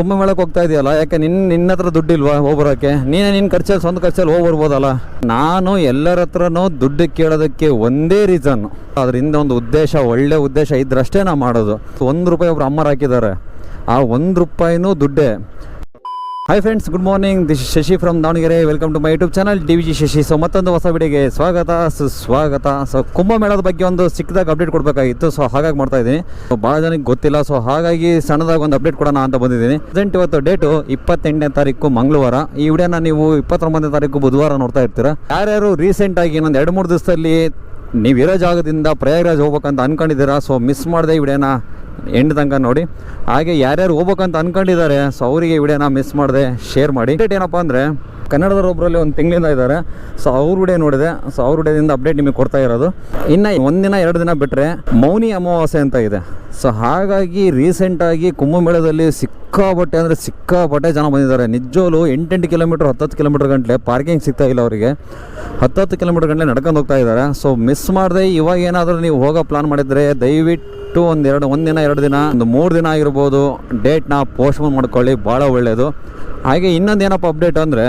ಕುಂಭಮೇಳಕ್ಕೆ ಹೋಗ್ತಾ ಇದೆಯಲ್ಲ? ಯಾಕೆ ನಿನ್ನ ನಿನ್ನ ಹತ್ರ ದುಡ್ಡಿಲ್ವಾ ಹೋಗ್ಬರೋಕೆ ನೀನೇ ನಿನ್ನ ಖರ್ಚಲ್ಲಿ, ಸ್ವಂತ ಖರ್ಚಲ್ಲಿ ಹೋಗ್ಬರ್ಬೋದಲ್ಲ? ನಾನು ಎಲ್ಲರ ಹತ್ರನೂ ದುಡ್ಡು ಕೇಳೋದಕ್ಕೆ ಒಂದೇ ರೀಸನ್ ಅದರಿಂದ ಒಂದು ಉದ್ದೇಶ, ಒಳ್ಳೆ ಉದ್ದೇಶ ಇದ್ರಷ್ಟೇ ನಾ ಮಾಡೋದು. ಒಂದು ರೂಪಾಯಿ ಒಬ್ರು ಅಮ್ಮರು ಹಾಕಿದ್ದಾರೆ. ಆ ಒಂದು ರೂಪಾಯಿನೂ ದುಡ್ಡೇ. Hi friends good morning this Shashi from Davanagere welcome to my YouTube channel D V G Shashi so ಮತ್ತೊಂದು ಹೊಸ ವಿಡಿಯೋಗೆ ಸ್ವಾಗತ, ಸುಸ್ವಾಗತ. ಸೊ ಕುಂಭಮೇಳದ ಬಗ್ಗೆ ಒಂದು ಚಿಕ್ಕದಾಗಿ ಅಪ್ಡೇಟ್ ಕೊಡಬೇಕಾಗಿತ್ತು. ಸೊ ಹಾಗಾಗಿ ಮಾಡ್ತಾ ಇದ್ದೀನಿ. ಸೊ ಭಾಳ ಜನಕ್ಕೆ ಗೊತ್ತಿಲ್ಲ. ಸೊ ಹಾಗಾಗಿ ಸಣ್ಣದಾಗ ಒಂದು ಅಪ್ಡೇಟ್ ಕೊಡೋಣ ಅಂತ ಬಂದಿದ್ದೀನಿ. ಪ್ರೆಸೆಂಟ್ ಇವತ್ತು ಡೇಟು ಇಪ್ಪತ್ತೆಂಟನೇ ತಾರೀಕು ಮಂಗಳವಾರ. ಈ ವಿಡಿಯೋನ ನೀವು ಇಪ್ಪತ್ತೊಂಬತ್ತನೇ ತಾರೀಕು ಬುಧವಾರ ನೋಡ್ತಾ ಇರ್ತೀರ. ಯಾರ್ಯಾರು ರೀಸೆಂಟಾಗಿ ಇನ್ನೊಂದು ಎರಡು ಮೂರು ದಿವಸದಲ್ಲಿ ನೀವಿರೋ ಜಾಗದಿಂದ ಪ್ರಯಾಗ್ರಾಜ್ ಹೋಗ್ಬೇಕಂತ ಅನ್ಕೊಂಡಿದ್ದೀರಾ? ಸೊ ಮಿಸ್ ಮಾಡದೆ ವಿಡಿಯೋನ. ಎಂಡ್ ತನಕ ನೋಡಿ. ಹಾಗೆ ಯಾರ್ಯಾರು ಹೋಗ್ಬೇಕಂತ ಅನ್ಕೊಂಡಿದ್ದಾರೆ, ಸೊ ಅವರಿಗೆ ವಿಡಿಯೋನ ಮಿಸ್ ಮಾಡಿದೆ ಶೇರ್ ಮಾಡಿ. ಅಪ್ಡೇಟ್ ಏನಪ್ಪ ಅಂದರೆ ಕನ್ನಡದವ್ರೊಬ್ಬರಲ್ಲಿ ಒಂದು ತಿಂಗಳಿಂದ ಇದ್ದಾರೆ ಸೊ ಅವ್ರ ವಿಡಿಯೋ ನೋಡಿದೆ. ಸೊ ಅವ್ರ ವಿಡಿಯೋದಿಂದ ಅಪ್ಡೇಟ್ ನಿಮಗೆ ಕೊಡ್ತಾ ಇರೋದು. ಇನ್ನು ಒಂದಿನ ಎರಡು ದಿನ ಬಿಟ್ಟರೆ ಮೌನಿ ಅಮಾವಾಸ್ಯೆ ಅಂತ ಇದೆ. ಸೊ ಹಾಗಾಗಿ ರೀಸೆಂಟಾಗಿ ಕುಂಭಮೇಳದಲ್ಲಿ ಸಿಕ್ಕಾಪಟ್ಟೆ ಅಂದರೆ ಸಿಕ್ಕಾಪಟ್ಟೆ ಜನ ಬಂದಿದ್ದಾರೆ. ನಿಜವಲು ಎಂಟೆಂಟು ಕಿಲೋಮೀಟ್ರ್ ಹತ್ತತ್ತು ಕಿಲೋಮೀಟ್ರ್ ಗಂಟಲೆ ಪಾರ್ಕಿಂಗ್ ಸಿಗ್ತಾ ಇಲ್ಲ ಅವರಿಗೆ. ಹತ್ತತ್ತು ಕಿಲೋಮೀಟರ್ ಗಂಟೆ ನಡ್ಕೊಂಡು ಹೋಗ್ತಾ ಇದ್ದಾರೆ. ಸೊ ಮಿಸ್ ಮಾಡದೆ. ಇವಾಗ ಏನಾದರೂ ನೀವು ಹೋಗೋ ಪ್ಲಾನ್ ಮಾಡಿದರೆ ದಯವಿಟ್ಟು ಒಂದು ಎರಡು ಒಂದಿನ ಎರಡು ದಿನ, ಒಂದು ಮೂರು ದಿನ ಆಗಿರ್ಬೋದು ಡೇಟ್ನ ಪೋಸ್ಟ್ಪೋನ್ ಮಾಡ್ಕೊಳ್ಳಿ. ಭಾಳ ಒಳ್ಳೆಯದು ಹಾಗೆ ಇನ್ನೊಂದು ಏನಪ್ಪ ಅಪ್ಡೇಟ್ ಅಂದರೆ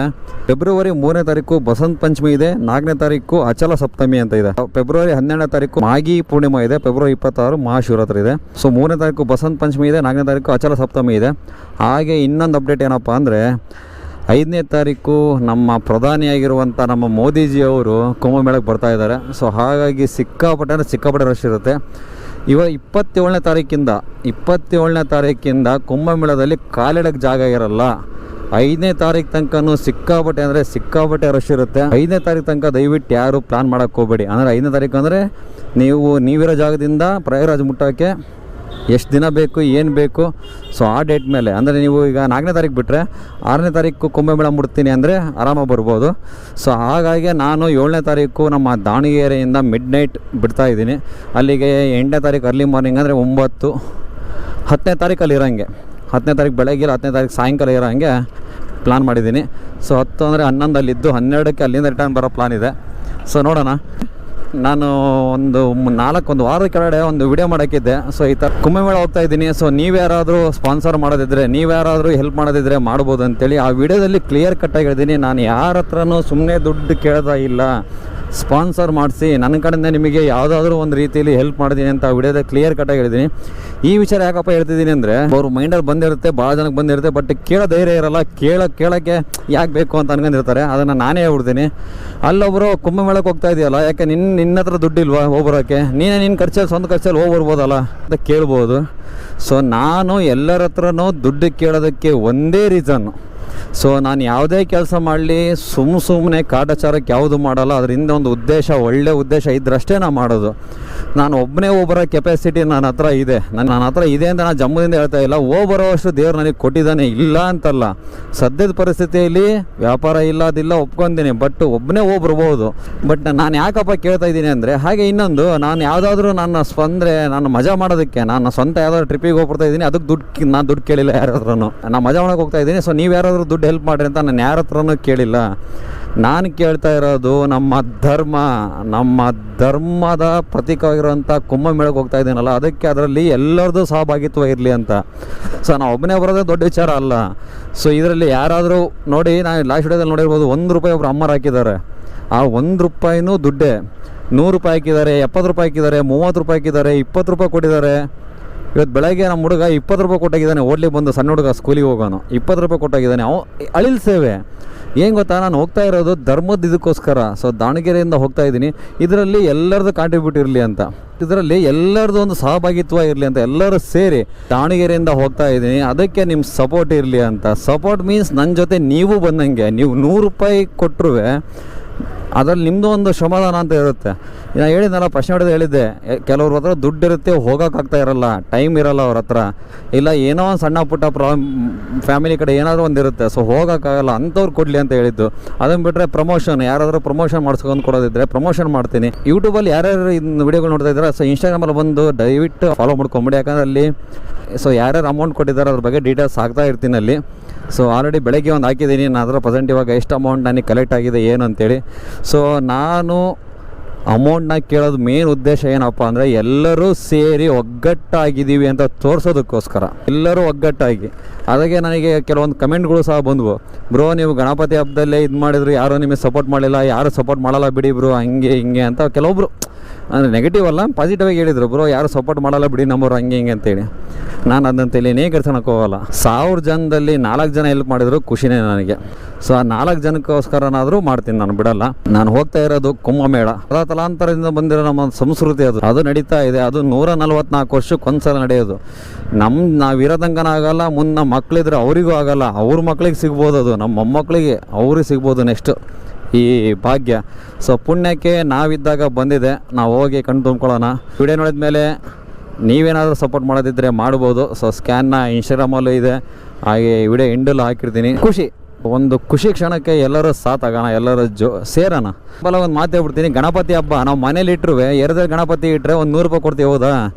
ಫೆಬ್ರವರಿ ಮೂರನೇ ತಾರೀಕು ಬಸಂತ ಪಂಚಮಿ ಇದೆ. ನಾಲ್ಕನೇ ತಾರೀಕು ಅಚಲ ಸಪ್ತಮಿ ಅಂತ ಇದೆ. ಫೆಬ್ರವರಿ ಹನ್ನೆರಡನೇ ತಾರೀಕು ಮಾಗಿ ಪೂರ್ಣಿಮಾ ಇದೆ. ಫೆಬ್ರವರಿ ಇಪ್ಪತ್ತಾರು ಮಹಾಶಿವರಾತ್ರಿ ಇದೆ. ಸೊ ಮೂರನೇ ತಾರೀಕು ಬಸಂತ ಪಂಚಮಿ ಇದೆ. ನಾಲ್ಕನೇ ತಾರೀಕು ಅಚಲ ಸಪ್ತಮಿ ಇದೆ. ಹಾಗೆ ಇನ್ನೊಂದು ಅಪ್ಡೇಟ್ ಏನಪ್ಪ ಅಂದರೆ ಐದನೇ ತಾರೀಕು ನಮ್ಮ ಪ್ರಧಾನಿಯಾಗಿರುವಂಥ ನಮ್ಮ ಮೋದಿಜಿಯವರು ಕುಂಭಮೇಳಕ್ಕೆ ಬರ್ತಾ ಇದ್ದಾರೆ. ಸೊ ಹಾಗಾಗಿ ಸಿಕ್ಕಾಪಟ್ಟೆ ಅಂದರೆ ಸಿಕ್ಕಾಪಟ್ಟೆ ರಶ್ ಇರುತ್ತೆ. ಇವಾಗ ಇಪ್ಪತ್ತೇಳನೇ ತಾರೀಕಿಂದ ಇಪ್ಪತ್ತೇಳನೇ ತಾರೀಕಿಂದ ಕುಂಭಮೇಳದಲ್ಲಿ ಕಾಲಿಡಕ್ಕೆ ಜಾಗ ಇರಲ್ಲ. ಐದನೇ ತಾರೀಕು ತನಕನೂ ಸಿಕ್ಕಾಪಟ್ಟೆ ಅಂದರೆ ಸಿಕ್ಕಾಪಟ್ಟೆ ರಶ್ ಇರುತ್ತೆ. ಐದನೇ ತಾರೀಕು ತನಕ ದಯವಿಟ್ಟು ಯಾರು ಪ್ಲ್ಯಾನ್ ಮಾಡೋಕ್ಕೆ ಹೋಗಬೇಡಿ. ಅಂದರೆ ಐದನೇ ತಾರೀಕು ಅಂದರೆ ನೀವು, ನೀವಿರೋ ಜಾಗದಿಂದ ಪ್ರಯಾಗರಾಜ್ ಮುಟ್ಟೋಕ್ಕೆ ಎಷ್ಟು ದಿನ ಬೇಕು, ಏನು ಬೇಕು ಸೊ ಆ ಡೇಟ್ ಮೇಲೆ. ಅಂದರೆ ನೀವು ಈಗ ನಾಲ್ಕನೇ ತಾರೀಕು ಬಿಟ್ಟರೆ ಆರನೇ ತಾರೀಕು ಕುಂಭಮೇಳ ಮುಡ್ತೀನಿ ಅಂದರೆ ಆರಾಮಾಗಿ ಬರ್ಬೋದು. ಸೊ ಹಾಗಾಗಿ ನಾನು ಏಳನೇ ತಾರೀಕು ನಮ್ಮ ದಾವಣಗೆರೆಯಿಂದ ಮಿಡ್ ನೈಟ್ ಬಿಡ್ತಾ ಇದ್ದೀನಿ. ಅಲ್ಲಿಗೆ ಎಂಟನೇ ತಾರೀಕು ಅರ್ಲಿ ಮಾರ್ನಿಂಗ್ ಅಂದರೆ ಒಂಬತ್ತು. ಹತ್ತನೇ ತಾರೀಕು ಅಲ್ಲಿ ಇರೋಂಗೆ. ಹತ್ತನೇ ತಾರೀಕು ಬೆಳಗ್ಗೆ ಇಲ್ಲ, ಹತ್ತನೇ ತಾರೀಕು ಸಾಯಂಕಾಲ ಇರೋಂಗೆ ಪ್ಲಾನ್ ಮಾಡಿದ್ದೀನಿ. ಸೊ ಹತ್ತು ಅಂದರೆ ಹನ್ನೊಂದಲ್ಲಿದ್ದು ಹನ್ನೆರಡಕ್ಕೆ ಅಲ್ಲಿಂದ ರಿಟರ್ನ್ ಬರೋ ಪ್ಲಾನ್ ಇದೆ. ಸೊ ನೋಡೋಣ. ನಾನು ಒಂದು ನಾಲ್ಕು ಒಂದು ವಾರದ ಕೆಳಗಡೆ ಒಂದು ವಿಡಿಯೋ ಮಾಡೋಕ್ಕಿದ್ದೆ. ಸೊ ಈ ಥರ ಕುಂಭಮೇಳ ಹೋಗ್ತಾ ಇದ್ದೀನಿ. ಸೊ ನೀವ್ಯಾರಾದರೂ ಸ್ಪಾನ್ಸರ್ ಮಾಡೋದಿದ್ರೆ ನೀವ್ಯಾರಾದರೂ ಹೆಲ್ಪ್ ಮಾಡೋದಿದ್ರೆ ಮಾಡ್ಬೋದು ಅಂತೇಳಿ ಆ ವಿಡಿಯೋದಲ್ಲಿ ಕ್ಲಿಯರ್ ಕಟ್ಟಾಗಿ ಹೇಳಿದ್ದೀನಿ. ನಾನು ಯಾರ ಹತ್ರನೂ ಸುಮ್ಮನೆ ದುಡ್ಡು ಕೇಳ್ತಾ ಇಲ್ಲ. ಸ್ಪಾನ್ಸರ್ ಮಾಡಿಸಿ ನನ್ನ ಕಡೆಯಿಂದ ನಿಮಗೆ ಯಾವುದಾದ್ರೂ ಒಂದು ರೀತಿಯಲ್ಲಿ ಹೆಲ್ಪ್ ಮಾಡಿದ್ದೀನಿ ಅಂತ ವಿಡಿಯೋದ ಕ್ಲಿಯರ್ ಕಟ್ಟಾಗಿ ಹೇಳಿದ್ದೀನಿ. ಈ ವಿಚಾರ ಯಾಕಪ್ಪ ಹೇಳ್ತಿದ್ದೀನಿ ಅಂದರೆ, ಅವ್ರ ಮೈಂಡಲ್ಲಿ ಬಂದಿರುತ್ತೆ ಭಾಳ ಜನಕ್ಕೆ ಬಂದಿರುತ್ತೆ ಬಟ್ ಕೇಳೋ ಧೈರ್ಯ ಇರಲ್ಲ, ಕೇಳೋ ಕೇಳೋಕ್ಕೆ ಯಾಕೆ ಬೇಕು ಅಂತ ಅನ್ಕೊಂಡಿರ್ತಾರೆ. ಅದನ್ನು ನಾನೇ ಹೇಳ್ಬಿಡ್ತೀನಿ. ಅಲ್ಲೊಬ್ಬರು ಕುಂಭಮೇಳಕ್ಕೆ ಹೋಗ್ತಾ ಇದೆಯಲ್ಲ, ಯಾಕೆ ನಿನ್ನ ನಿನ್ನ ಹತ್ರ ದುಡ್ಡಿಲ್ವಾ ಹೋಗ್ಬರೋಕ್ಕೆ ನೀನೇ ನಿನ್ನ ಖರ್ಚಲ್ಲಿ, ಸ್ವಂತ ಖರ್ಚಲ್ಲಿ ಹೋಗ್ಬರ್ಬೋದಲ್ಲ ಅಂತ ಕೇಳ್ಬೋದು. ಸೊ ನಾನು ಎಲ್ಲರ ಹತ್ರನೂ ದುಡ್ಡು ಕೇಳೋದಕ್ಕೆ ಒಂದೇ ರೀಸನ್ನು ಸೊ ನಾನು ಯಾವುದೇ ಕೆಲಸ ಮಾಡಲಿ ಸುಮ್ಮ ಸುಮ್ಮನೆ ಕಾಟಾಚಾರಕ್ಕೆ ಯಾವುದು ಮಾಡಲ್ಲ. ಅದರಿಂದ ಒಂದು ಉದ್ದೇಶ, ಒಳ್ಳೆ ಉದ್ದೇಶ ಇದ್ರಷ್ಟೇ ನಾನು ಮಾಡೋದು. ನಾನು ಒಬ್ಬನೇ ಒಬ್ಬರ ಕೆಪಾಸಿಟಿ ನನ್ನ ಹತ್ರ ಇದೆ. ನನ್ನ ನನ್ನ ಹತ್ರ ಇದೆ ಅಂತ ನಾನು ಜಮ್ಮುದಿಂದ ಹೇಳ್ತಾ ಇಲ್ಲ. ಹೋಗ್ಬರೋವಷ್ಟು ದೇವ್ರು ನನಗೆ ಕೊಟ್ಟಿದ್ದಾನೆ ಇಲ್ಲ ಅಂತಲ್ಲ. ಸದ್ಯದ ಪರಿಸ್ಥಿತಿಯಲ್ಲಿ ವ್ಯಾಪಾರ ಇಲ್ಲದಿಲ್ಲ, ಒಪ್ಕೊಂತೀನಿ. ಬಟ್ ಒಬ್ಬನೇ ಹೋಗ್ಬರ್ಬೋದು ಬಟ್ ನಾನು ಯಾಕಪ್ಪ ಕೇಳ್ತಾ ಇದ್ದೀನಿ ಅಂದರೆ, ಹಾಗೆ ಇನ್ನೊಂದು, ನಾನು ಯಾವುದಾದ್ರೂ ನನ್ನ ಸ್ವಂದ್ರೆ, ನಾನು ಮಜಾ ಮಾಡೋದಕ್ಕೆ, ನಾನು ಸ್ವಂತ ಯಾವುದಾದ್ರು ಟ್ರಿಪ್ಪಿಗೆ ಹೋಗ್ಬಿಡ್ತಾ ಇದ್ದೀನಿ. ಅದಕ್ಕೆ ದುಡ್ಡು ನಾನು ದುಡ್ಡು ಕೇಳಿಲ್ಲ ಯಾರಾದ್ರೂ ನಾನು ಮಜಾ ಮಾಡೋಕೆ ಹೋಗ್ತಾ ಇದ್ದೀನಿ. ಸೊ ನೀವು ಯಾರಾದರೂ ದುಡ್ಡು ಹೆಲ್ಪ್ ಮಾಡಿರಿ ಅಂತ ನಾನು ಯಾರ ಹತ್ರನೂ ಕೇಳಿಲ್ಲ. ನಾನು ಕೇಳ್ತಾ ಇರೋದು ನಮ್ಮ ಧರ್ಮ, ನಮ್ಮ ಧರ್ಮದ ಪ್ರತೀಕವಾಗಿರುವಂಥ ಕುಂಭಮೇಳಕ್ಕೆ ಹೋಗ್ತಾ ಇದ್ದೀನಲ್ಲ, ಅದಕ್ಕೆ ಅದರಲ್ಲಿ ಎಲ್ಲರದ್ದು ಸಹಭಾಗಿತ್ವ ಇರಲಿ ಅಂತ. ಸೊ ನಾನು ಒಬ್ಬನೇ ಬರೋದೇ ದೊಡ್ಡ ವಿಚಾರ ಅಲ್ಲ. ಸೊ ಇದರಲ್ಲಿ ಯಾರಾದರೂ ನೋಡಿ, ನಾನು ಲಾಸ್ಟ್ ವಿಡಿಯೋದಲ್ಲಿ ನೋಡಿರ್ಬೋದು, ಒಂದು ರೂಪಾಯಿ ಒಬ್ರು ಅಮ್ಮರು ಹಾಕಿದ್ದಾರೆ. ಆ ಒಂದು ರೂಪಾಯಿನೂ ದುಡ್ಡೇ. ನೂರು ರೂಪಾಯಿ ಹಾಕಿದ್ದಾರೆ, ಎಪ್ಪತ್ತು ರೂಪಾಯಿ ಹಾಕಿದ್ದಾರೆ, ಮೂವತ್ತು ರೂಪಾಯಿ ಹಾಕಿದ್ದಾರೆ, ಇಪ್ಪತ್ತು ರೂಪಾಯಿ ಕೊಟ್ಟಿದ್ದಾರೆ. ಇವತ್ತು ಬೆಳಗ್ಗೆ ನಮ್ಮ ಹುಡುಗ ಇಪ್ಪತ್ತು ರೂಪಾಯಿ ಕೊಟ್ಟಾಗಿದ್ದಾನೆ, ಓಡ್ಲಿ ಬಂದು ಸಣ್ಣ ಹುಡುಗ ಸ್ಕೂಲಿಗೆ ಹೋಗೋನು. ಇಪ್ಪತ್ತು ರೂಪಾಯಿ ಕೊಟ್ಟಾಗಿದ್ದಾನೆ. ಅವ ಅಳಿಲ್ ಸೇವೆ. ಏನು ಗೊತ್ತಾ, ನಾನು ಹೋಗ್ತಾ ಇರೋದು ಧರ್ಮದ ಇದಕ್ಕೋಸ್ಕರ. ಸೊ ದಾವಣಗೆರೆಯಿಂದ ಹೋಗ್ತಾ ಇದ್ದೀನಿ. ಇದರಲ್ಲಿ ಎಲ್ಲರದ್ದು ಕಾಂಟ್ರಿಬ್ಯೂಟ್ ಇರಲಿ ಅಂತ. ಇದರಲ್ಲಿ ಎಲ್ಲರದ್ದು ಒಂದು ಸಹಭಾಗಿತ್ವ ಇರಲಿ ಅಂತ, ಎಲ್ಲರೂ ಸೇರಿ ದಾವಣಗೆರೆಯಿಂದ ಹೋಗ್ತಾ ಇದ್ದೀನಿ. ಅದಕ್ಕೆ ನಿಮ್ಮ ಸಪೋರ್ಟ್ ಇರಲಿ ಅಂತ. ಸಪೋರ್ಟ್ ಮೀನ್ಸ್ ನನ್ನ ಜೊತೆ ನೀವು ಬಂದಂಗೆ. ನೀವು ನೂರು ರೂಪಾಯಿ ಕೊಟ್ಟರು ಅದರಲ್ಲಿ ನಿಮ್ಮದು ಒಂದು ಸಮಾಧಾನ ಅಂತ ಇರುತ್ತೆ. ನಾನು ಹೇಳಿದ್ನಲ್ಲ, ಪ್ರಶ್ನೆ ಹೊಡೆದು ಹೇಳಿದ್ದೆ ಕೆಲವ್ರ ಹತ್ರ ದುಡ್ಡು ಇರುತ್ತೆ ಹೋಗೋಕ್ಕಾಗ್ತಾ ಇರಲ್ಲ, ಟೈಮ್ ಇರಲ್ಲ ಅವ್ರ ಹತ್ರ. ಇಲ್ಲ, ಏನೋ ಒಂದು ಸಣ್ಣ ಪುಟ್ಟ ಪ್ರಾಬ್ಲಮ್ ಫ್ಯಾಮಿಲಿ ಕಡೆ ಏನಾದರೂ ಒಂದು ಇರುತ್ತೆ, ಸೊ ಹೋಗೋಕ್ಕಾಗಲ್ಲ ಅಂಥವ್ರು ಕೊಡಲಿ ಅಂತ ಹೇಳಿದ್ದು. ಅದನ್ನು ಬಿಟ್ಟರೆ ಪ್ರಮೋಷನ್, ಯಾರಾದರೂ ಪ್ರಮೋಷನ್ ಮಾಡಿಸ್ಕೊಂಡು ಕೊಡೋದಿದ್ರೆ ಪ್ರಮೋಷನ್ ಮಾಡ್ತೀನಿ. ಯೂಟ್ಯೂಬಲ್ಲಿ ಯಾರ್ಯಾರು ಇನ್ನು ವಿಡಿಯೋಗಳು ನೋಡ್ತಾ ಇದ್ದಾರೆ ಸೊ ಇನ್ಸ್ಟಾಗ್ರಾಮಲ್ಲಿ ಬಂದು ದಯವಿಟ್ಟು ಫಾಲೋ ಮಾಡ್ಕೊಂಬಿಡಿ. ಯಾಕಂದ್ರೆ ಅಲ್ಲಿ ಸೊ ಯಾರ್ಯಾರು ಅಮೌಂಟ್ ಕೊಟ್ಟಿದ್ದಾರೆ ಅದ್ರ ಬಗ್ಗೆ ಡೀಟೇಲ್ಸ್ ಹಾಕ್ತಾ ಇರ್ತೀನಿ ಅಲ್ಲಿ. ಸೊ ಆಲ್ರೆಡಿ ಬೆಳಗ್ಗೆ ಒಂದು ಹಾಕಿದ್ದೀನಿ. ನಾನು ಅದರ ಪ್ರೆಸೆಂಟ್ ಇವಾಗ ಎಷ್ಟು ಅಮೌಂಟ್ ನನಗೆ ಕಲೆಕ್ಟ್ ಆಗಿದೆ, ಏನು ಅಂತೇಳಿ. ಸೊ ನಾನು ಅಮೌಂಟ್ನ ಕೇಳೋದು ಮೇನ್ ಉದ್ದೇಶ ಏನಪ್ಪ ಅಂದರೆ ಎಲ್ಲರೂ ಸೇರಿ ಒಗ್ಗಟ್ಟಾಗಿದ್ದೀವಿ ಅಂತ ತೋರಿಸೋದಕ್ಕೋಸ್ಕರ. ಎಲ್ಲರೂ ಒಗ್ಗಟ್ಟಾಗಿ. ಅದಕ್ಕೆ ನನಗೆ ಕೆಲವೊಂದು ಕಮೆಂಟ್ಗಳು ಸಹ ಬಂದವು. ಬ್ರೋ, ನೀವು ಗಣಪತಿ ಹಬ್ಬದಲ್ಲೇ ಇದು ಮಾಡಿದ್ರು ಯಾರೂ ನಿಮಗೆ ಸಪೋರ್ಟ್ ಮಾಡಿಲ್ಲ ಯಾರು ಸಪೋರ್ಟ್ ಮಾಡಲ್ಲ. ಬಿಡಿ ಬ್ರೋ. ಹಂಗೆ, ಹಿಂಗೆ ಅಂತ ಕೆಲವೊಬ್ರು ಅಂದರೆ ನೆಗೆಟಿವ್ ಅಲ್ಲ ಪಾಸಿಟಿವ್ ಆಗಿ ಹೇಳಿದ್ರು. ಬ್ರೋ, ಯಾರು ಸಪೋರ್ಟ್ ಮಾಡಲ್ಲ ಬಿಡಿ, ನಮ್ಮವ್ರು ಹಂಗೆ ಹಿಂಗೆ ಅಂತೇಳಿ. ನಾನು ಅದಂತ ಏನೇ ಕರ್ಸೋಣಕ್ಕೆ ಹೋಗಲ್ಲ. ಸಾವಿರ ಜನದಲ್ಲಿ ನಾಲ್ಕು ಜನ ಹೆಲ್ಪ್ ಮಾಡಿದ್ರು, ಖುಷಿನೇ ನನಗೆ. ಸೊ ಆ ನಾಲ್ಕು ಜನಕ್ಕೋಸ್ಕರನಾದರೂ ಮಾಡ್ತೀನಿ, ನಾನು ಬಿಡಲ್ಲ. ನಾನು ಹೋಗ್ತಾ ಇರೋದು ಕುಂಭಮೇಳ. ತಲಾ ತಲಾಂತರದಿಂದ ಬಂದಿರೋ ನಮ್ಮ ಸಂಸ್ಕೃತಿ ಅದು. ಅದು ನಡೀತಾ ಇದೆ. ಅದು ನೂರ ನಲ್ವತ್ನಾಲ್ಕು ವರ್ಷಕ್ಕೆ ಒಂದ್ಸಲ ನಡೆಯೋದು. ನಮ್ಮ ನಾವು ಆಗಲ್ಲ ಮುಂದೆ ನಮ್ಮ ಮಕ್ಕಳಿದ್ರೆ ಅವರಿಗೂ ಆಗಲ್ಲ. ಅವ್ರ ಮಕ್ಳಿಗೆ ಸಿಗ್ಬೋದು ಅದು. ನಮ್ಮ ಮೊಮ್ಮಕ್ಕಳಿಗೆ ಅವ್ರಿಗೆ ಸಿಗ್ಬೋದು ನೆಕ್ಸ್ಟ್ ಈ ಭಾಗ್ಯ. ಸೊ ಪುಣ್ಯಕ್ಕೆ ನಾವಿದ್ದಾಗ ಬಂದಿದೆ. ನಾವು ಹೋಗಿ ಕಣ್ಣು ತುಂಬ್ಕೊಳ್ಳೋಣ. ವಿಡಿಯೋ ನೋಡಿದ ಮೇಲೆ ನೀವೇನಾದರೂ ಸಪೋರ್ಟ್ ಮಾಡೋದಿದ್ದರೆ ಮಾಡ್ಬೋದು. ಸೊ ಸ್ಕ್ಯಾನ್ನ ಇನ್ಸ್ಟಾಗ್ರಾಮಲ್ಲೂ ಇದೆ. ಹಾಗೆ ವಿಡಿಯೋ ಎಂಡಲ್ಲೂ ಹಾಕಿರ್ತೀನಿ. ಖುಷಿ. ಒಂದು ಖುಷಿ ಕ್ಷಣಕ್ಕೆ ಎಲ್ಲರೂ ಸಾತ್ ಆಗೋಣ ಎಲ್ಲರೂ ಜೋ, ಸೇರೋಣ. ಬಲ ಒಂದು ಮಾತು ಹೇಳ್ಬಿಡ್ತೀನಿ. ಗಣಪತಿ ಹಬ್ಬ, ನಾವು ಮನೇಲಿ ಇಟ್ಟರು ಎರಡು ಗಣಪತಿ ಇಟ್ಟರೆ ಒಂದು ನೂರು ರೂಪಾಯಿ ಕೊಡ್ತೀವಿ, ಹೌದಾ?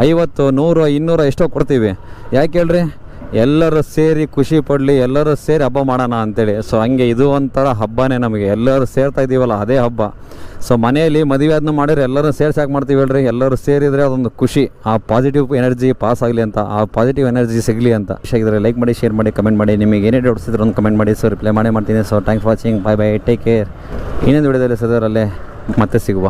ಐವತ್ತು, ನೂರು, ಇನ್ನೂರು ಎಷ್ಟೋ ಕೊಡ್ತೀವಿ. ಯಾಕೆ ಹೇಳ್ರಿ? ಎಲ್ಲರೂ ಸೇರಿ ಖುಷಿ ಪಡಲಿ, ಎಲ್ಲರೂ ಸೇರಿ ಹಬ್ಬ ಮಾಡೋಣ ಅಂತೇಳಿ. ಸೊ ಹಂಗೆ ಇದು ಒಂಥರ ಹಬ್ಬನೇ ನಮಗೆ. ಎಲ್ಲರೂ ಸೇರ್ತಾ ಇದ್ದೀವಲ್ಲ, ಅದೇ ಹಬ್ಬ. ಸೊ ಮನೆಯಲ್ಲಿ ಮದುವೆ ಅದನ್ನ ಮಾಡಿದ್ರೆ ಎಲ್ಲರೂ ಸೇರ್ಸಿ ಯಾಕೆ ಮಾಡ್ತೀವಿ ಹೇಳ್ರಿ. ಎಲ್ಲರೂ ಸೇರಿದರೆ ಅದೊಂದು ಖುಷಿ. ಆ ಪಾಸಿಟಿವ್ ಎನರ್ಜಿ ಪಾಸ್ ಆಗಲಿ ಅಂತ, ಆ ಪಾಸಿಟಿವ್ ಎನರ್ಜಿ ಸಿಗಲಿ ಅಂತ. ಇಷ್ಟಾಗಿದ್ರೆ ಲೈಕ್ ಮಾಡಿ ಶೇರ್ ಮಾಡಿ ಕಮೆಂಟ್ ಮಾಡಿ. ನಿಮಗೆ ಏನೇ ಡೌಟ್ಸ್ ಇದ್ರೆ ಒಂದು ಕಮೆಂಟ್ ಮಾಡಿ. ಸೊ ರಿಪ್ಲೈ ಮಾಡೇ ಮಾಡ್ತೀನಿ. So thanks for watching bye bye take care ಇನ್ನೊಂದು ವಿಡಿಯೋದಲ್ಲಿ ಸದರಲ್ಲೇ ಮತ್ತೆ ಸಿಗುವ.